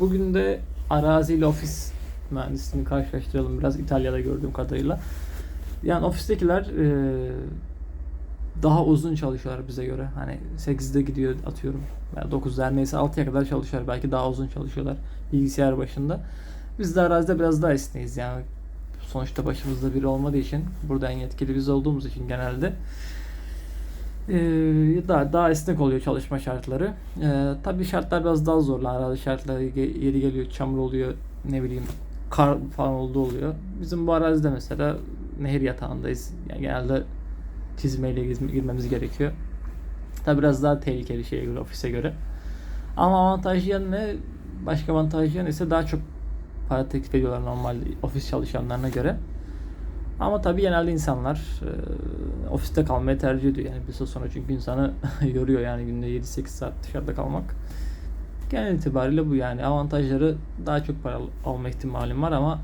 bugün de arazi ile ofis mühendisliğini karşılaştıralım biraz İtalya'da gördüğüm kadarıyla. Yani ofistekiler e, daha uzun çalışıyorlar bize göre. Hani 8'de gidiyor atıyorum. Yani 9'da her neyse 6'ya kadar çalışıyorlar. Belki daha uzun çalışıyorlar bilgisayar başında. Biz de arazide biraz daha esneyiz yani. Sonuçta başımızda biri olmadığı için burada en yetkili biz olduğumuz için genelde daha, daha esnek oluyor çalışma şartları. Ee, tabii şartlar biraz daha zorlar. Arazi şartları ge- yeri geliyor, çamur oluyor, ne bileyim kar falan olduğu oluyor. Bizim bu arazide mesela nehir yatağındayız. Yani genelde çizmeyle girmemiz gerekiyor. Tabii biraz daha tehlikeli şeye göre, ofise göre. Ama avantajı yanı ne? Başka avantajı yanı ise daha çok para teklif ediyorlar normal ofis çalışanlarına göre. Ama tabii genelde insanlar e, ofiste kalmayı tercih ediyor yani bir süre sonra çünkü insanı yoruyor yani günde 7-8 saat dışarıda kalmak. Genel itibariyle bu yani avantajları daha çok para al- alma ihtimalim var ama